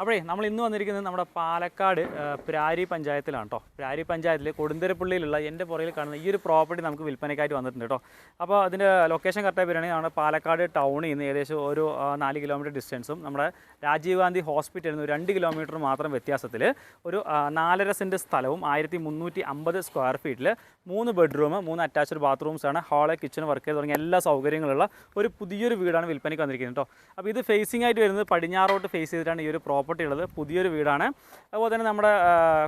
അപ്പോഴേ നമ്മൾ ഇന്ന് വന്നിരിക്കുന്നത് നമ്മുടെ പാലക്കാട് പ്രാരി പഞ്ചായത്തിലാണ് കേട്ടോ പ്രാരി പഞ്ചായത്തിൽ കൊടുന്തരപ്പള്ളിയിലുള്ള എന്റെ പുറയിൽ കാണുന്ന ഈ ഒരു പ്രോപ്പർട്ടി നമുക്ക് വിൽപ്പനയ്ക്കായിട്ട് വന്നിട്ടുണ്ട് കേട്ടോ അപ്പോൾ അതിന്റെ ലൊക്കേഷൻ കറക്റ്റായി പറയുകയാണെങ്കിൽ നമ്മുടെ പാലക്കാട് ടൗണിൽ നിന്ന് ഏകദേശം ഒരു നാല് കിലോമീറ്റർ ഡിസ്റ്റൻസും നമ്മുടെ രാജീവ് ഗാന്ധി ഹോസ്പിറ്റലിൽ നിന്ന് രണ്ട് കിലോമീറ്റർ മാത്രം വ്യത്യാസത്തിൽ ഒരു നാലര സെന്റ് സ്ഥലവും ആയിരത്തി മുന്നൂറ്റി അമ്പത് സ്ക്വയർ ഫീറ്റിൽ മൂന്ന് ബെഡ്റൂം മൂന്ന് അറ്റാച്ച്ഡ് ബാത്റൂംസ് ആണ് ഹാൾ കിച്ചൺ വർക്ക് തുടങ്ങിയ എല്ലാ സൗകര്യങ്ങളുള്ള ഒരു പുതിയൊരു വീടാണ് വിൽപ്പനയ്ക്ക് വന്നിരിക്കുന്നത് കേട്ടോ അപ്പോൾ ഇത് ഫേസിംഗ് ആയിട്ട് വരുന്നത് പടിഞ്ഞാറോട്ട് ഫേസ് ചെയ്തിട്ടാണ് ഈ ഒരു പ്രോപ്പർട്ടി ഉള്ളത്. പുതിയൊരു വീടാണ്. അതുപോലെ തന്നെ നമ്മുടെ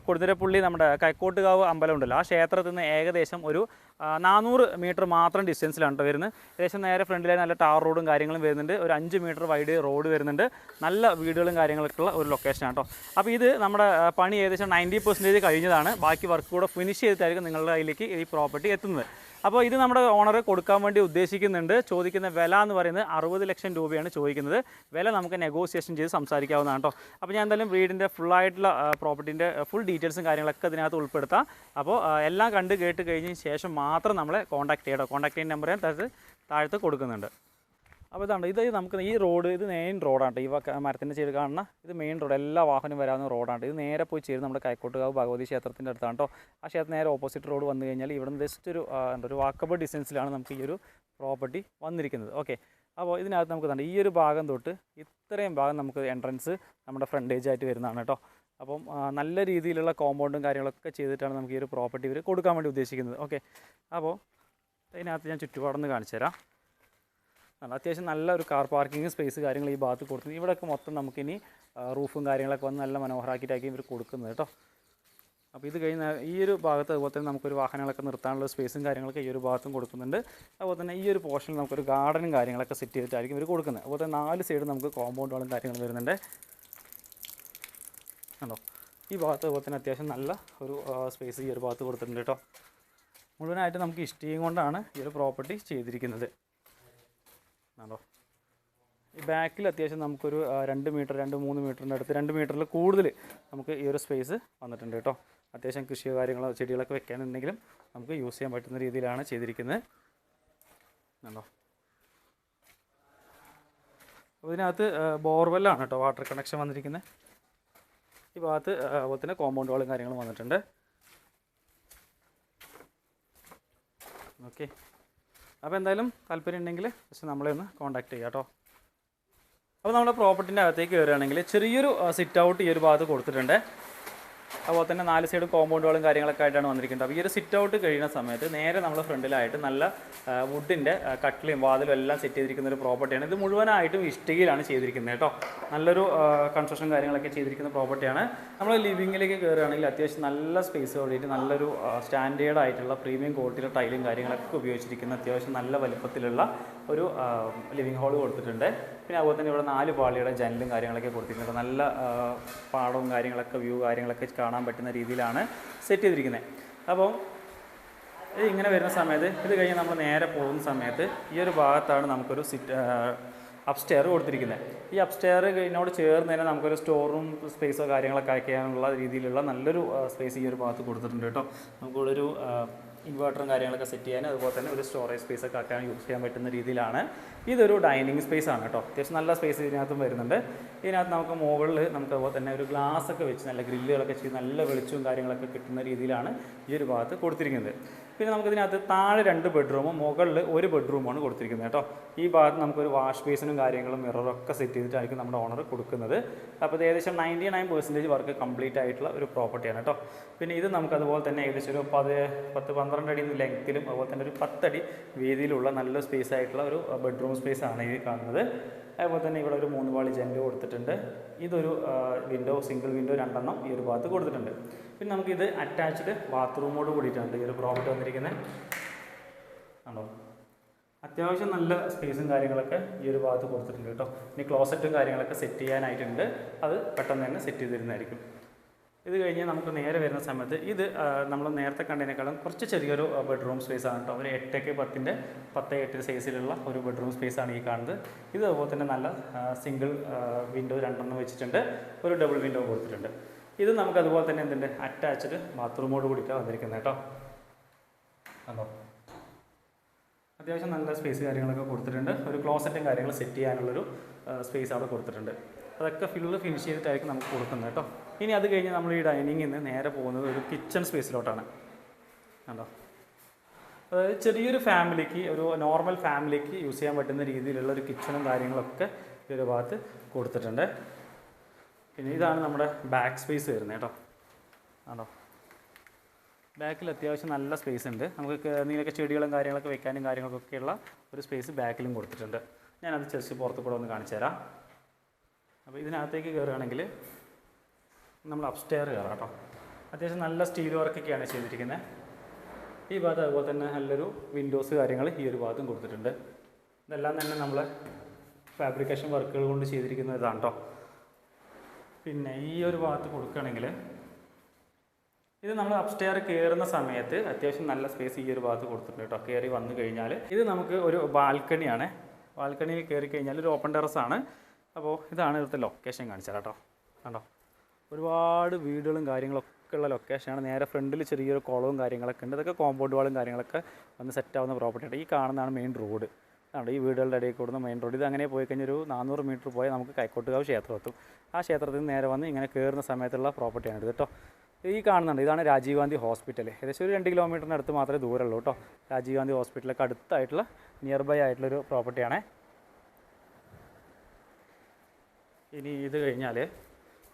കൊടുതിരപ്പുള്ളി നമ്മുടെ കൈക്കോട്ടുകാവ് അമ്പലം ഉണ്ടല്ലോ. ആ ക്ഷേത്രത്തിൽ നിന്ന് ഏകദേശം ഒരു നാനൂറ് മീറ്റർ മാത്രം ഡിസ്റ്റൻസിലാണ് വരുന്നത്. ഏകദേശം നേരെ ഫ്രണ്ടിലായി നല്ല ടാർ റോഡും കാര്യങ്ങളും വരുന്നുണ്ട്. ഒരു അഞ്ച് മീറ്റർ വൈഡ് റോഡ് വരുന്നുണ്ട്. നല്ല വീടുകളും കാര്യങ്ങളൊക്കെ ഉള്ള ഒരു ലൊക്കേഷനാണ് കേട്ടോ അപ്പോൾ ഇത് നമ്മുടെ പണി ഏകദേശം നയന്റി പെർസെന്റേജ് കഴിഞ്ഞതാണ്. ബാക്കി വർക്ക് കൂടെ ഫിനിഷ് ചെയ്തിട്ടായിരിക്കും നിങ്ങളുടെ കയ്യിലേക്ക് ഈ പ്രോപ്പർട്ടി എത്തുന്നത്. അപ്പോൾ ഇത് നമ്മുടെ ഓണർ കൊടുക്കാൻ വേണ്ടി ഉദ്ദേശിക്കുന്നുണ്ട്. ചോദിക്കുന്ന വില എന്ന് പറയുന്നത് അറുപത് ലക്ഷം രൂപയാണ് ചോദിക്കുന്നത്. വില നമുക്ക് നെഗോസിയേഷൻ ചെയ്ത് സംസാരിക്കാവുന്നതാണ് കേട്ടോ. അപ്പോൾ ഞാൻ എന്തായാലും വീടിന്റെ ഫുള്ളായിട്ടുള്ള പ്രോപ്പർട്ടിന്റെ ഫുൾ ഡീറ്റെയിൽസും കാര്യങ്ങളൊക്കെ ഇതിനകത്ത് ഉൾപ്പെടുത്താം. അപ്പോൾ എല്ലാം കണ്ട് കേട്ട് കഴിഞ്ഞ ശേഷം മാത്രം നമ്മളെ കോൺടാക്ട് ചെയ്യണം. കോൺടാക്ട് ചെയ്യുന്ന നമ്പർ ഞാൻ താഴത്ത് കൊടുക്കുന്നുണ്ട്. അപ്പോൾ ഇതാണ് ഇത് നമുക്ക് ഈ റോഡ് ഇത് മെയിൻ റോഡാണ് ഈ മരത്തിന്റെ ചേര് കാണുന്ന ഇത് മെയിൻ റോഡ്. എല്ലാ വാഹനവും വരാവുന്ന റോഡാണ്. ഇത് നേരെ പോയി ചേരുന്നത് നമ്മുടെ കൈക്കോട്ടുകാവ് ഭഗവതി ക്ഷേത്രത്തിന്റെ അടുത്താണ് കേട്ടോ. ആ ക്ഷേത്രം നേരെ ഓപ്പോസിറ്റ് റോഡ് വന്നു കഴിഞ്ഞാൽ ഇവിടെ നിന്ന് ജസ്റ്റ് ഒരു എന്താ ഒരു വാക്കബിൾ ഡിസ്റ്റൻസിലാണ് നമുക്ക് ഈ ഒരു പ്രോപ്പർട്ടി വന്നിരിക്കുന്നത്. ഓക്കെ അപ്പോൾ ഇതിനകത്ത് നമുക്ക് തന്നെ ഈ ഒരു ഭാഗം തൊട്ട് ഇത്രയും ഭാഗം നമുക്ക് എൻട്രൻസ് നമ്മുടെ ഫ്രണ്ടേജ് ആയിട്ട് വരുന്നതാണ് കേട്ടോ. അപ്പം നല്ല രീതിയിലുള്ള കോമ്പൗണ്ടും കാര്യങ്ങളൊക്കെ ചെയ്തിട്ടാണ് നമുക്ക് ഈ ഒരു പ്രോപ്പർട്ടി ഇവർ കൊടുക്കാൻ വേണ്ടി ഉദ്ദേശിക്കുന്നത്. ഓക്കെ അപ്പോൾ ഇതിനകത്ത് ഞാൻ ചുറ്റുപാടൊന്ന് കാണിച്ചു തരാം നല്ല അത്യാവശ്യം നല്ല ഒരു കാർ പാർക്കിംഗ് സ്പേസ് കാര്യങ്ങൾ ഈ ഭാഗത്ത് കൊടുക്കുന്നത് ഇവിടെയൊക്കെ മൊത്തം നമുക്കിനി റൂഫും കാര്യങ്ങളൊക്കെ വന്ന് നല്ല മനോഹരമാക്കിയിട്ടാക്കി ഇവർ കൊടുക്കുന്നത് കേട്ടോ. അപ്പോൾ ഇത് കഴിഞ്ഞ ഈ ഒരു ഭാഗത്ത് അതുപോലെ തന്നെ നമുക്കൊരു വാഹനങ്ങളൊക്കെ നിർത്താനുള്ള സ്പേസും കാര്യങ്ങളൊക്കെ ഈ ഒരു ഭാഗത്തും കൊടുക്കുന്നുണ്ട്. അതുപോലെ തന്നെ ഈ ഒരു പോർഷനിൽ നമുക്കൊരു ഗാർഡനും കാര്യങ്ങളൊക്കെ സെറ്റ് ചെയ്തിട്ടായിരിക്കും ഇവർ കൊടുക്കുന്നത്. അതുപോലെ തന്നെ നാല് സൈഡ് നമുക്ക് കോമ്പൗണ്ടുകളും കാര്യങ്ങളും വരുന്നുണ്ട്. കണ്ടോ? ഈ ഭാഗത്ത് അതുപോലെ തന്നെ അത്യാവശ്യം നല്ല ഒരു സ്പേസ് ഈ ഒരു ഭാഗത്ത് കൊടുത്തിട്ടുണ്ട് കേട്ടോ. മുഴുവനായിട്ട് നമുക്ക് ഇഷ്ടിയും കൊണ്ടാണ് ഈ ഒരു പ്രോപ്പർട്ടി ചെയ്തിരിക്കുന്നത്. ആണോ? ഈ ബാക്കിൽ അത്യാവശ്യം നമുക്കൊരു രണ്ട് മീറ്റർ രണ്ട് മൂന്ന് മീറ്ററിന്റെ അടുത്ത് രണ്ട് മീറ്ററിൽ കൂടുതൽ നമുക്ക് ഈ ഒരു സ്പേസ് വന്നിട്ടുണ്ട് കേട്ടോ. അത്യാവശ്യം കൃഷിയോ കാര്യങ്ങളോ ചെടികളൊക്കെ വെക്കാനുണ്ടെങ്കിലും നമുക്ക് യൂസ് ചെയ്യാൻ പറ്റുന്ന രീതിയിലാണ് ചെയ്തിരിക്കുന്നത്. കണ്ടോ? അപ്പോൾ ഇതിനകത്ത് ബോർവെല്ലാണ് കേട്ടോ വാട്ടർ കണക്ഷൻ വന്നിരിക്കുന്നത്. ഈ ഭാഗത്ത് അതുപോലെ തന്നെ കോമ്പൗണ്ട് വാളും കാര്യങ്ങളും വന്നിട്ടുണ്ട്. ഓക്കെ. അപ്പോൾ എന്തായാലും താല്പര്യം ഉണ്ടെങ്കിൽ ജസ്റ്റ് നമ്മളെ ഒന്ന് കോൺടാക്ട് ചെയ്യാം കേട്ടോ. അപ്പോൾ നമ്മുടെ പ്രോപ്പർട്ടിന്റെ അകത്തേക്ക് വരികയാണെങ്കിൽ ചെറിയൊരു സിറ്റ് ഔട്ട് ഈ ഒരു ഭാഗത്ത് കൊടുത്തിട്ടുണ്ട്. അതുപോലെ തന്നെ നാല് സൈഡ് കോമ്പൗണ്ടുകളും കാര്യങ്ങളൊക്കെ ആയിട്ടാണ് വന്നിരിക്കുന്നത്. അപ്പോൾ ഈ ഒരു സിറ്റ് ഔട്ട് കഴിയുന്ന സമയത്ത് നേരെ നമ്മൾ ഫ്രണ്ടിലായിട്ട് നല്ല വുഡിന്റെ കട്ടിലും വാതിലും എല്ലാം സെറ്റ് ചെയ്തിരിക്കുന്ന ഒരു പ്രോപ്പർട്ടിയാണ് ഇത് മുഴുവനായിട്ടും ഇഷ്ടികയിലാണ് ചെയ്തിരിക്കുന്നത് കേട്ടോ. നല്ലൊരു കൺസ്ട്രക്ഷൻ കാര്യങ്ങളൊക്കെ ചെയ്തിരിക്കുന്ന പ്രോപ്പർട്ടിയാണ് നമ്മൾ ലിവിങ്ങിലേക്ക് കയറുകയാണെങ്കിൽ അത്യാവശ്യം നല്ല സ്പേസ് കൂടിയിട്ട് നല്ലൊരു സ്റ്റാൻഡേർഡ് ആയിട്ടുള്ള പ്രീമിയം ക്വാളിറ്റിയിലെ ടൈലും കാര്യങ്ങളൊക്കെ ഉപയോഗിച്ചിരിക്കുന്ന അത്യാവശ്യം നല്ല വലിപ്പത്തിലുള്ള ഒരു ലിവിങ് ഹാൾ കൊടുത്തിട്ടുണ്ട്. പിന്നെ അതുപോലെ തന്നെ ഇവിടെ നാല് പാളിയുടെ ജനലും കാര്യങ്ങളൊക്കെ കൊടുത്തിട്ടുണ്ട്. നല്ല പാടവും കാര്യങ്ങളൊക്കെ വ്യൂ കാര്യങ്ങളൊക്കെ കാണാൻ പറ്റുന്ന രീതിയിലാണ് സെറ്റ് ചെയ്തിരിക്കുന്നത്. അപ്പോൾ ഇങ്ങനെ വരുന്ന സമയത്ത് ഇത് കഴിഞ്ഞ് നമ്മൾ നേരെ പോകുന്ന സമയത്ത് ഈ ഒരു ഭാഗത്താണ് നമുക്കൊരു സിറ്റ് അപ്സ്റ്റെയർ കൊടുത്തിരിക്കുന്നത്. ഈ അപ്സ്റ്റെയർ ഇതിനോട് ചേർന്ന് തന്നെ നമുക്കൊരു സ്റ്റോർ റൂം സ്പേസോ കാര്യങ്ങളൊക്കെ അയക്കാനുള്ള രീതിയിലുള്ള നല്ലൊരു സ്പേസ് ഈ ഒരു ഭാഗത്ത് കൊടുത്തിട്ടുണ്ട് കേട്ടോ. ഒരു ഇൻവേർട്ടറും കാര്യങ്ങളൊക്കെ സെറ്റ് ചെയ്യാൻ അതുപോലെ തന്നെ ഒരു സ്റ്റോറേജ് സ്പേസ് ഒക്കെ ആക്കാൻ യൂസ് ചെയ്യാൻ പറ്റുന്ന രീതിയിലാണ്. ഇതൊരു ഡൈനിങ് സ്പേസ് ആണ് കേട്ടോ. അത്യാവശ്യം നല്ല സ്പേസ് ഇതിനകത്തും വരുന്നുണ്ട്. ഇതിനകത്ത് നമുക്ക് മുകളിൽ നമുക്ക് അതുപോലെ തന്നെ ഒരു ഗ്ലാസ് ഒക്കെ വെച്ച് നല്ല ഗ്രില്ലുകളൊക്കെ ചെയ്ത് നല്ല വെളിച്ചവും കാര്യങ്ങളൊക്കെ കിട്ടുന്ന രീതിയിലാണ് ഈ ഒരു ഭാഗത്ത് കൊടുത്തിരിക്കുന്നത്. പിന്നെ നമുക്കിതിനകത്ത് താഴെ രണ്ട് ബെഡ്റൂമും മുകളിൽ ഒരു ബെഡ്റൂമാണ് കൊടുത്തിരിക്കുന്നത് കേട്ടോ. ഈ ഭാഗത്ത് നമുക്കൊരു വാഷ് ബേസിനും കാര്യങ്ങളും മിററൊക്കെ സെറ്റ് ചെയ്തിട്ടായിരിക്കും നമ്മുടെ ഓണർ കൊടുക്കുന്നത്. അപ്പോൾ ഇത് ഏകദേശം ninety nine percentage work complete ആയിട്ടുള്ള ഒരു പ്രോപ്പർട്ടിയാണ് കേട്ടോ. പിന്നെ ഇത് നമുക്ക് അതുപോലെ തന്നെ ഏകദേശം ഒരു പത് പത്ത് പന്ത്രണ്ട് അടി ലെങ്ത്തിലും അതുപോലെ തന്നെ ഒരു പത്തടി വീതിയിലുള്ള നല്ല സ്പേസ് ആയിട്ടുള്ള ഒരു ബെഡ്റൂം സ്പേസ് ആണ് ഈ കാണുന്നത്. അതുപോലെ തന്നെ ഇവിടെ ഒരു മൂന്ന് പാളി ജനൽ കൊടുത്തിട്ടുണ്ട്. ഇതൊരു വിൻഡോ സിംഗിൾ വിൻഡോ രണ്ടെണ്ണം ഈ ഒരു ഭാഗത്ത് കൊടുത്തിട്ടുണ്ട്. പിന്നെ നമുക്കിത് അറ്റാച്ച്ഡ് ബാത്റൂമോട് കൂടിയിട്ടുണ്ട്. ഈ ഒരു പ്രോപ്പർട്ടി വന്നിരിക്കുന്നത്. ആണോ അത്യാവശ്യം നല്ല സ്പേസും കാര്യങ്ങളൊക്കെ ഈ ഒരു ഭാഗത്ത് കൊടുത്തിട്ടുണ്ട് കേട്ടോ. ഇനി ക്ലോസറ്റും കാര്യങ്ങളൊക്കെ സെറ്റ് ചെയ്യാനായിട്ടുണ്ട്. അത് പെട്ടെന്ന് തന്നെ സെറ്റ് ചെയ്ത് തരുന്നതായിരിക്കും. ഇത് കഴിഞ്ഞ് നമുക്ക് നേരെ വരുന്ന സമയത്ത് ഇത് നമ്മൾ നേരത്തെ കണ്ടതിനേക്കാളും കുറച്ച് ചെറിയൊരു ബെഡ്റൂം സ്പേസ് ആണ് കേട്ടോ ഒരു എട്ടേക്ക് പത്തിന്റെ പത്ത് എട്ട് സൈസിലുള്ള ഒരു ബെഡ്റൂം സ്പേസ് ആണ് ഈ കാണുന്നത്. ഇത് അതുപോലെ തന്നെ നല്ല സിംഗിൾ വിൻഡോ രണ്ടെണ്ണം വെച്ചിട്ടുണ്ട്. ഒരു ഡബിൾ വിൻഡോ കൊടുത്തിട്ടുണ്ട്. ഇത് നമുക്ക് അതുപോലെ തന്നെ എന്തുണ്ട്? അറ്റാച്ച്ഡ് ബാത്റൂമോട് കൂടിയിട്ടാണ് വന്നിരിക്കുന്നത് കേട്ടോ കണ്ടോ? അത്യാവശ്യം നല്ല സ്പേസ് കാര്യങ്ങളൊക്കെ കൊടുത്തിട്ടുണ്ട്. ഒരു ക്ലോസറ്റും കാര്യങ്ങളും സെറ്റ് ചെയ്യാനുള്ളൊരു സ്പേസ് അവിടെ കൊടുത്തിട്ടുണ്ട്. അതൊക്കെ ഫില്ല് ഫിനിഷ് ചെയ്തിട്ടായിരിക്കും നമുക്ക് കൊടുക്കുന്നത് കേട്ടോ. ഇനി അത് കഴിഞ്ഞ് നമ്മൾ ഈ ഡൈനിങ്ങിൽ നിന്ന് നേരെ പോകുന്നത് ഒരു കിച്ചൺ സ്പേസിലോട്ടാണ് കണ്ടോ? അതായത് ചെറിയൊരു ഫാമിലിക്ക് ഒരു നോർമൽ ഫാമിലിക്ക് യൂസ് ചെയ്യാൻ പറ്റുന്ന രീതിയിലുള്ള ഒരു കിച്ചണും കാര്യങ്ങളൊക്കെ ഈ ഒരു ഭാഗത്ത് കൊടുത്തിട്ടുണ്ട്. പിന്നെ ഇതാണ് നമ്മുടെ ബാക്ക് സ്പേസ് വരുന്നത് കേട്ടോ. ആണോ ബാക്കിൽ അത്യാവശ്യം നല്ല സ്പേസ് ഉണ്ട്. നമുക്ക് എന്തെങ്കിലുമൊക്കെ ചെടികളും കാര്യങ്ങളൊക്കെ വെക്കാനും കാര്യങ്ങൾക്കൊക്കെയുള്ള ഒരു സ്പേസ് ബാക്കിലും കൊടുത്തിട്ടുണ്ട്. ഞാനത് ചെറിച്ച് പുറത്ത് കൂടെ ഒന്ന് കാണിച്ചു തരാം അപ്പോൾ ഇതിനകത്തേക്ക് കയറുകയാണെങ്കിൽ നമ്മൾ അപ്സ്റ്റെയർ കയറാം കേട്ടോ. അത്യാവശ്യം നല്ല സ്റ്റീൽ വർക്കൊക്കെയാണ് ചെയ്തിരിക്കുന്നത് ഈ ഭാഗത്ത് അതുപോലെ തന്നെ നല്ലൊരു വിൻഡോസ് കാര്യങ്ങൾ ഈ ഒരു ഭാഗത്തും കൊടുത്തിട്ടുണ്ട്. ഇതെല്ലാം തന്നെ നമ്മൾ ഫാബ്രിക്കേഷൻ വർക്കുകൾ കൊണ്ട് ചെയ്തിരിക്കുന്ന ഇതാണ് കേട്ടോ. പിന്നെ ഈ ഒരു ഭാഗത്ത് കൊടുക്കുകയാണെങ്കിൽ ഇത് നമ്മൾ അപ്സ്റ്റെയർ കയറുന്ന സമയത്ത് അത്യാവശ്യം നല്ല സ്പേസ് ഈ ഒരു ഭാഗത്ത് കൊടുത്തിട്ടുണ്ട് കേട്ടോ. കയറി വന്നു കഴിഞ്ഞാൽ ഇത് നമുക്ക് ഒരു ബാൽക്കണിയാണ് ബാൽക്കണിയിൽ കയറി കഴിഞ്ഞാൽ ഒരു ഓപ്പൺ ടെറസ് ആണ്. അപ്പോൾ ഇതാണ് ഇവിടുത്തെ ലൊക്കേഷൻ കാണിച്ചത് കേട്ടോ. കണ്ടോ? ഒരുപാട് വീടുകളും കാര്യങ്ങളൊക്കെ ഉള്ള ലൊക്കേഷനാണ് നേരെ ഫ്രണ്ടിൽ ചെറിയൊരു കുളവും കാര്യങ്ങളൊക്കെ ഉണ്ട്. ഇതൊക്കെ കോമ്പൗണ്ട് വാളും കാര്യങ്ങളൊക്കെ വന്ന് സെറ്റാവുന്ന പ്രോപ്പർട്ടി ആണ്. ഈ കാണുന്നതാണ് മെയിൻ റോഡ് ആണ് ഈ വീടുകളുടെ ഇടയിൽ കൂടുന്ന മെയിൻ റോഡ് ഇത് അങ്ങനെ പോയി കഴിഞ്ഞാൽ ഒരു നാനൂറ് മീറ്റർ പോയാൽ നമുക്ക് കൈക്കോട്ടുകാവ് ക്ഷേത്രം എത്തും. ആ ക്ഷേത്രത്തിൽ നിന്ന് നേരെ വന്ന് ഇങ്ങനെ കയറുന്ന സമയത്തുള്ള പ്രോപ്പർട്ടിയാണ് ഇത് കേട്ടോ. ഈ കാണുന്നുണ്ട്. ഇതാണ് രാജീവ് ഗാന്ധി ഹോസ്പിറ്റൽ ഏകദേശം ഒരു രണ്ട് കിലോമീറ്ററിന് അടുത്ത് മാത്രമേ ദൂരമുള്ളൂ കേട്ടോ. രാജീവ് ഗാന്ധി ഹോസ്പിറ്റലൊക്കെ അടുത്തായിട്ടുള്ള നിയർ ബൈ ആയിട്ടുള്ളൊരു പ്രോപ്പർട്ടിയാണ് ഇനി ഇത് കഴിഞ്ഞാൽ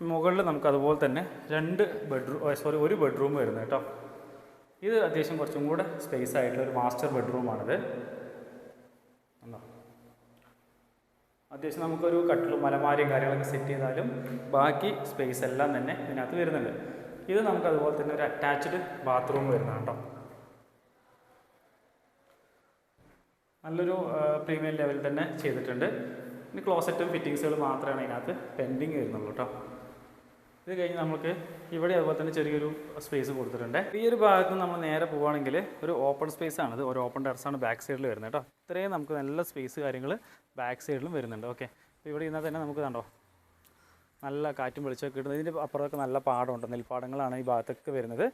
മുകളിൽ നമുക്ക് അതുപോലെ തന്നെ രണ്ട് ബെഡ്റൂം സോറി ഒരു ബെഡ്റൂം വരുന്നത് കേട്ടോ. ഇത് അത്യാവശ്യം കുറച്ചും കൂടെ സ്പേസ് ആയിട്ടുള്ള ഒരു മാസ്റ്റർ ബെഡ്റൂമാണിത് ഉണ്ടോ അത്യാവശ്യം നമുക്കൊരു കട്ടിലും മലമാരിയും കാര്യങ്ങളൊക്കെ സെറ്റ് ചെയ്താലും ബാക്കി സ്പേസ് എല്ലാം തന്നെ ഇതിനകത്ത് വരുന്നുണ്ട്. ഇത് നമുക്ക് അതുപോലെ തന്നെ ഒരു അറ്റാച്ച്ഡ് ബാത്റൂം വരുന്നതാണ് കേട്ടോ. നല്ലൊരു പ്രീമിയം ലെവലിൽ തന്നെ ചെയ്തിട്ടുണ്ട്. ഇനി ക്ലോസറ്റും ഫിറ്റിങ്സുകൾ മാത്രമാണ് ഇതിനകത്ത് പെൻഡിങ് വരുന്നുള്ളൂ കേട്ടോ ഇത് കഴിഞ്ഞ് നമുക്ക് ഇവിടെ അതുപോലെ തന്നെ ചെറിയൊരു സ്പേസ് കൊടുത്തിട്ടുണ്ട്. ഈ ഒരു ഭാഗത്ത് നമ്മൾ നേരെ പോവുകയാണെങ്കിൽ ഒരു ഓപ്പൺ സ്പേസ് ആണ്. ഇത് ഒരു ഓപ്പൺ ടെറസാണ് ബാക്ക് സൈഡിൽ വരുന്നത് കേട്ടോ ഇത്രയും നമുക്ക് നല്ല സ്പേസ് കാര്യങ്ങൾ ബാക്ക് സൈഡിലും വരുന്നുണ്ട്. ഓക്കെ അപ്പോൾ ഇവിടെ ഇരുന്നാൽ തന്നെ നമുക്ക് കണ്ടോ? നല്ല കാറ്റും വെളിച്ചമൊക്കെ കിട്ടുന്നത് ഇതിന്റെ അപ്പുറമൊക്കെ നല്ല പാടമുണ്ട്. നെൽപ്പാടങ്ങളാണ് ഈ ഭാഗത്തൊക്കെ വരുന്നത്.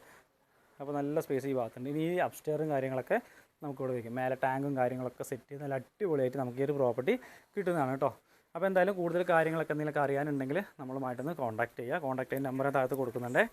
അപ്പോൾ നല്ല സ്പേസ് ഈ ഭാഗത്തുണ്ട്. ഇനി ഈ അപ്സ്റ്റെയറും കാര്യങ്ങളൊക്കെ നമുക്ക് ഇവിടെ വയ്ക്കും മേലെ ടാങ്കും കാര്യങ്ങളൊക്കെ സെറ്റ് ചെയ്ത് നല്ല അടിപൊളിയായിട്ട് നമുക്ക് ഈ ഒരു പ്രോപ്പർട്ടി കിട്ടുന്നതാണ് കേട്ടോ. അപ്പോൾ എന്തായാലും കൂടുതൽ കാര്യങ്ങളൊക്കെ എന്തെങ്കിലുമൊക്കെ അറിയാനുണ്ടെങ്കിൽ നമ്മളുമായിട്ടൊന്ന് കോൺടാക്ട് ചെയ്യുക. കോൺടാക്ട് ചെയ്യുന്ന നമ്പർ താഴത്ത് കൊടുക്കുന്നുണ്ട്.